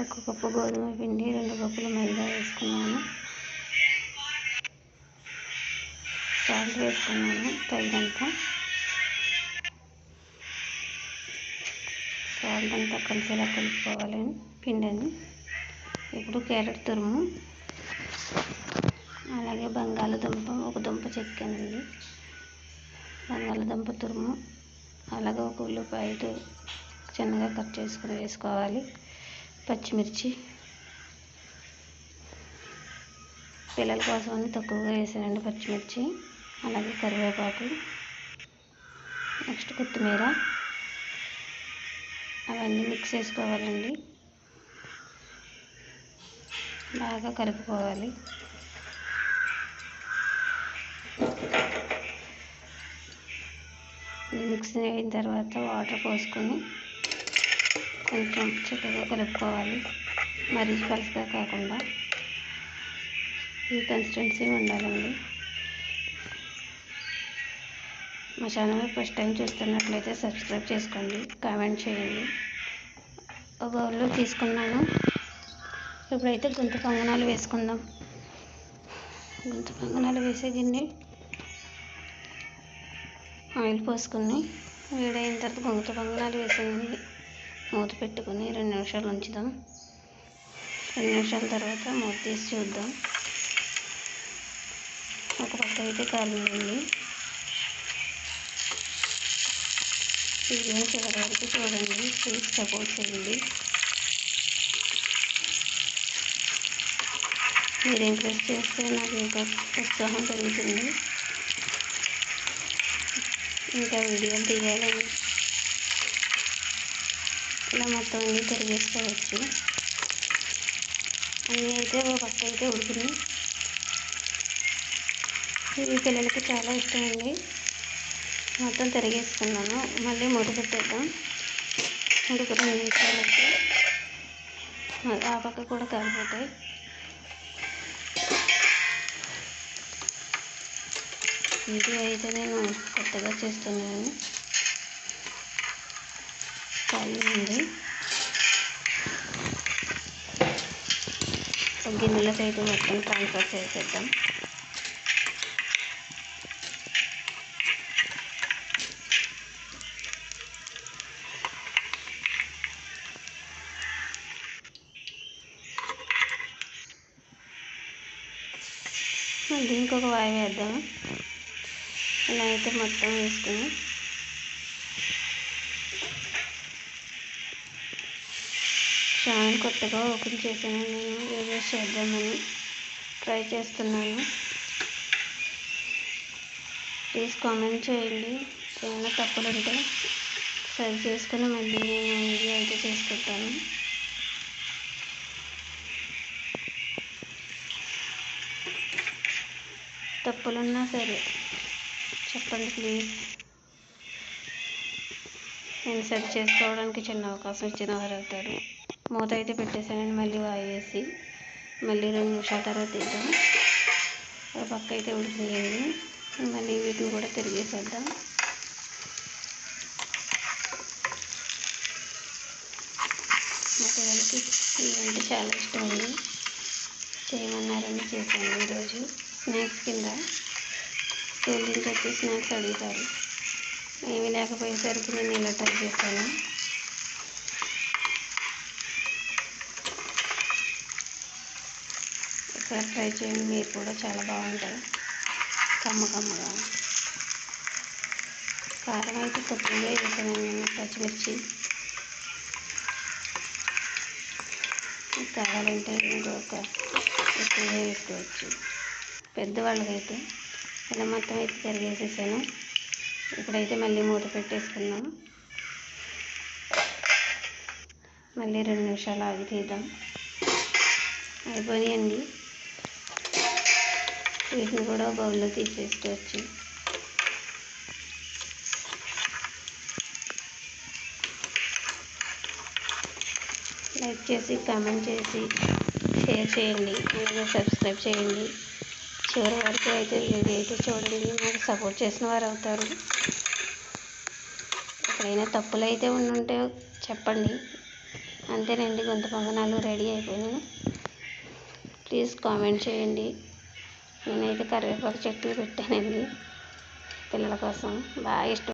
ఒక కప్పు గోధుమ పిండి రెండు కప్పులు మైదా వేసుకున్నాను. సాల్ట్ వేసుకున్నాను తగినంత. సాల్ట్ అంతా కలిసేలా కలుపుకోవాలి పిండిని. ఇప్పుడు క్యారెట్ తురుము అలాగే బంగాళదుంప ఒక దుంప చెక్కానండి. బంగాళదుంప తురుము అలాగే ఒక ఉల్లిపాయ చిన్నగా కట్ చేసుకుని వేసుకోవాలి. పచ్చిమిర్చి పిల్లల కోసం అని తక్కువగా వేసానండి పచ్చిమిర్చి అలాగే కరివేపాకు నెక్స్ట్ కొత్తిమీర అవన్నీ మిక్స్ చేసుకోవాలండి. బాగా కలుపుకోవాలి. మిక్స్ అయిన తర్వాత వాటర్ పోసుకొని కొంచెం చక్కగా కలుపుకోవాలి మరీ పలుసుగా కాకుండా ఈ కన్సిస్టెన్సీ ఉండాలండి. మా ఛానల్ ఫస్ట్ టైం చూస్తున్నట్లయితే సబ్స్క్రైబ్ చేసుకోండి కామెంట్ చేయండి. ఒక బౌల్లో తీసుకున్నాను. ఇప్పుడైతే గుంత పొంగనాలు వేసుకుందాం. గుంత పొంగనాలు వేసే గిన్నె ఆయిల్ పోసుకుని వేడైన తర్వాత గుంత పొంగనాలు వేసేయండి. మూత పెట్టుకుని రెండు నిమిషాలు ఉంచుదాం. రెండు నిమిషాల తర్వాత మూత తీసి చూద్దాం. ఒక పక్క అయితే కాలిందండి వీడియోని చివరి వరకు చూడండి. ప్లీజ్ సపోర్ట్ చేయండి మీరు ఎంకరేజ్ చేస్తే నాకు ఇంకా ఉత్సాహం పెరుగుతుంది. ఇంకా వీడియోలు తీయాలని ఇలా మొత్తం అన్నీ తిరిగేసుకోవచ్చు. అన్నీ అయితే ఒక పక్క అయితే ఉడికినాయి ఇవి పిల్లలకి చాలా ఇష్టం అండి మొత్తం తిరిగేసుకున్నాను. మళ్ళీ మూత పెట్టేద్దాం. ఉడుకు రెండు నిమిషాలకి ఆ పక్క కూడా కాలిపోతాయి. ఇది అయితే నేను కొత్తగా చేస్తున్నాను. ఖాళీ ఉంది గిన్నెల గిన్నెలోకి అయితే మొత్తం ట్రాన్స్ఫర్ చేసేద్దాం. మళ్ళీ ఇంకొక వాయి వేద్దాము ఇలా అయితే మొత్తం వేసుకుని ఛానల్ కొత్తగా ఓపెన్ చేశాను. నేను వీడియోస్ చేద్దామని ట్రై చేస్తున్నాను. ప్లీజ్ కామెంట్ చేయండి. ఏమైనా తప్పులు ఉంటే సరి చేసుకుని మళ్ళీ నేను వీడియో అయితే చేసుకుంటాను. తప్పులున్నా సరే చెప్పండి ప్లీజ్. నేను సెట్ చేసుకోవడానికి చిన్న అవకాశం ఇచ్చిన వారు అవుతారు. మూత అయితే పెట్టేసానండి మళ్ళీ వాయేసి మళ్ళీ రెండు నిమిషాల తర్వాత తీద్దాం. ఒక పక్క అయితే ఉడికియండి మళ్ళీ వీటిని కూడా తిరిగేసేద్దాం. మా పిల్లలకి ఇవంటే చాలా ఇష్టం అండి చేయమన్నారని చేశాను ఈరోజు. స్నాక్స్ కింద స్కూల్ నుంచి వచ్చి స్నాక్స్ అడుగుతారు. ఏమీ లేకపోయేసరికి నేను ఇలా ట్రై చేశాను ఒకసారి ట్రై చేయండి మీరు కూడా చాలా బాగుంటుంది కమ్మ కమ్మగా. కారం అయితే కొద్దిగా వేసాను నేను పచ్చిమిర్చి. కావాలంటే ఇంకొక ఎక్కువగా వేసుకోవచ్చు. పెద్దవాళ్ళకైతే ఇలా మొత్తం అయితే తిరిగేసేసాను ఇప్పుడైతే మళ్ళీ మూత పెట్టేసుకుందాం. మళ్ళీ రెండు నిమిషాలు ఆగి తీద్దాం. అయిపోయాయండి వీటిని కూడా బౌల్లో తీసేసుకోవచ్చు లైక్ చేసి కామెంట్ చేసి షేర్ చేయండి. అలాగే సబ్స్క్రైబ్ చేయండి. చివరి వరకు అయితే వీడియో అయితే చూడండి. నాకు సపోర్ట్ చేసిన వారు అవుతారు. ఎక్కడైనా తప్పులు అయితే ఉండుంటే చెప్పండి. అంతేనండి గుంత పొంగనాలు రెడీ అయిపోయినాయి. ప్లీజ్ కామెంట్ చేయండి. నేనైతే కరివేపాకు చెట్లు పెట్టానండి. పిల్లల కోసం బాగా ఇష్టం.